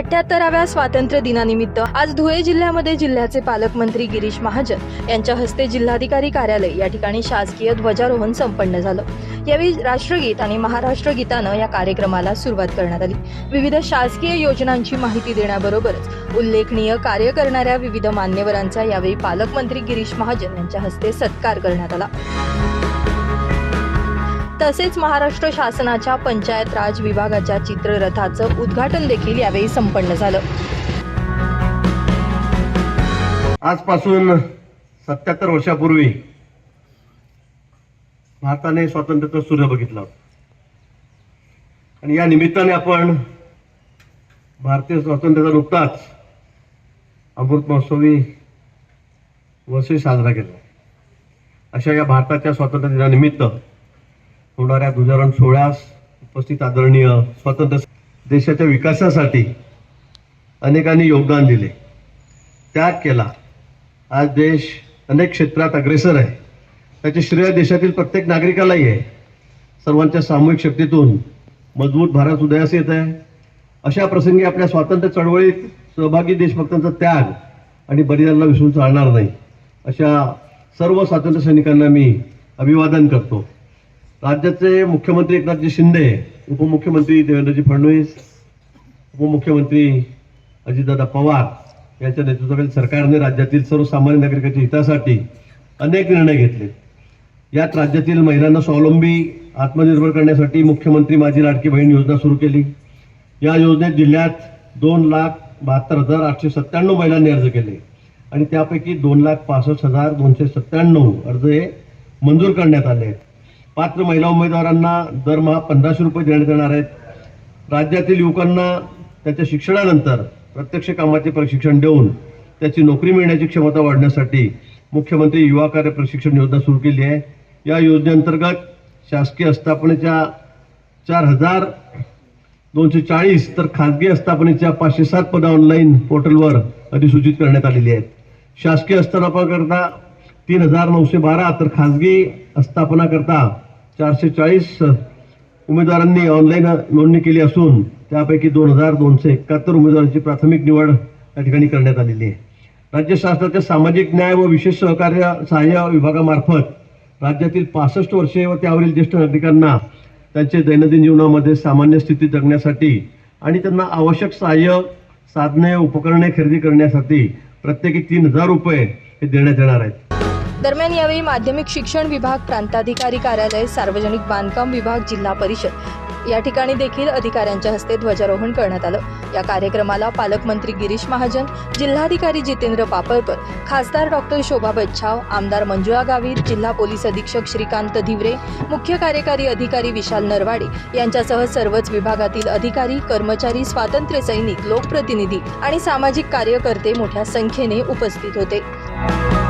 अठ्याहत्तराव्या स्वातंत्र्य दिनानिमित्त आज धुळे जिल्ह्यामध्ये जिल्ह्याचे पालकमंत्री गिरीश महाजन यांच्या हस्ते जिल्हाधिकारी कार्यालय या ठिकाणी शासकीय ध्वजारोहण संपन्न झालं. यावेळी राष्ट्रगीत आणि महाराष्ट्र गीतानं या कार्यक्रमाला सुरुवात करण्यात आली. विविध शासकीय योजनांची माहिती देण्याबरोबरच उल्लेखनीय कार्य करणाऱ्या विविध मान्यवरांचा यावेळी पालकमंत्री गिरीश महाजन यांच्या हस्ते सत्कार करण्यात आला. तसेच महाराष्ट्र शासनाच्या पंचायत राज विभागाच्या चित्ररथाचं उद्घाटन देखील यावेळी संपन्न झालं. आजपासून सत्याहत्तर वर्षापूर्वी भारताने स्वातंत्र्याचा सूर्य बघितला आणि या निमित्ताने आपण भारतीय स्वातंत्र्याचा नुकताच अमृत महोत्सवी वर्ष साजरा केला. अशा या भारताच्या स्वातंत्र्य दिनानिमित्त होणाऱ्या ध्वजारोहण सोहळ्यास उपस्थित आदरणीय स्वातंत्र्य देशाच्या विकासासाठी अनेकांनी योगदान दिले. त्याग केला. आज देश अनेक क्षेत्रात अग्रेसर आहे. त्याचे श्रेय देशातील प्रत्येक नागरिकालाही आहे. सर्वांच्या सामूहिक शक्तीतून मजबूत भारत उदयास येत आहे. अशा प्रसंगी आपल्या स्वातंत्र्य चळवळीत सहभागी देशभक्तांचा त्याग आणि बलिदानाला विसरून चालणार नाही. अशा सर्व स्वातंत्र्य सैनिकांना मी अभिवादन करतो. राज्याचे मुख्यमंत्री एकनाथजी शिंदे उपमुख्यमंत्री देवेंद्रजी फडणवीस उपमुख्यमंत्री अजितदादा पवार यांच्या नेतृत्वाखाली सरकारने राज्यातील सर्वसामान्य नागरिकांच्या हितासाठी अनेक निर्णय घेतले. यात राज्यातील महिलांना स्वावलंबी आत्मनिर्भर करण्यासाठी मुख्यमंत्री माझी लाडकी बहीण योजना सुरू केली. या योजनेत जिल्ह्यात दोन लाख बहात्तर हजार आठशे सत्त्याण्णव महिलांनी अर्ज केले आणि त्यापैकी दोन लाख पासष्ट हजार दोनशे सत्त्याण्णव अर्ज हे मंजूर करण्यात आले आहेत. पात्र महिला उमेदवारांना दरमहा पंधराशे रुपये देण्यात येणार आहेत. राज्यातील युवकांना त्याच्या शिक्षणानंतर प्रत्यक्ष कामाचे प्रशिक्षण देऊन त्याची नोकरी मिळण्याची क्षमता वाढण्यासाठी मुख्यमंत्री युवा कार्य प्रशिक्षण योजना सुरू केली आहे. या योजनेअंतर्गत शासकीय आस्थापनेच्या चार हजार दोनशे चाळीस तर खाजगी आस्थापनेच्या पाचशे सात पदं ऑनलाईन पोर्टलवर अधिसूचित करण्यात आलेली आहेत. शासकीय आस्थापनाकरता तीन हजार नऊशे बारा तर खाजगी आस्थापनाकरता चारशे चाळीस उमेदवारांनी ऑनलाईन नोंदणी केली असून त्यापैकी दोन हजार दोनशे एकाहत्तर उमेदवारांची प्राथमिक निवड या ठिकाणी करण्यात आलेली आहे. राज्य शासनाच्या सामाजिक न्याय व विशेष सहकार्य सहाय्य विभागामार्फत राज्यातील पासष्ट वर्षे व त्यावरील ज्येष्ठ नागरिकांना त्यांचे दैनंदिन जीवनामध्ये सामान्य स्थिती जगण्यासाठी आणि त्यांना आवश्यक सहाय्य साधने उपकरणे खरेदी करण्यासाठी प्रत्येकी तीन हजार रुपये हे देण्यात येणार आहेत. दरम्यान यावेळी माध्यमिक शिक्षण विभाग प्रांताधिकारी कार्यालय सार्वजनिक बांधकाम विभाग जिल्हा परिषद. या ठिकाणी देखील अधिकाऱ्यांच्या हस्ते ध्वजारोहण करण्यात आलं. या कार्यक्रमाला पालकमंत्री गिरीश महाजन जिल्हाधिकारी जितेंद्र पापळकर खासदार डॉक्टर शोभा बच्छाव आमदार मंजुळा गावित जिल्हा पोलीस अधीक्षक श्रीकांत धिवरे मुख्य कार्यकारी अधिकारी विशाल नरवाडे यांच्यासह सर्वच विभागातील अधिकारी कर्मचारी स्वातंत्र्य सैनिक लोकप्रतिनिधी आणि सामाजिक कार्यकर्ते मोठ्या संख्येने उपस्थित होते.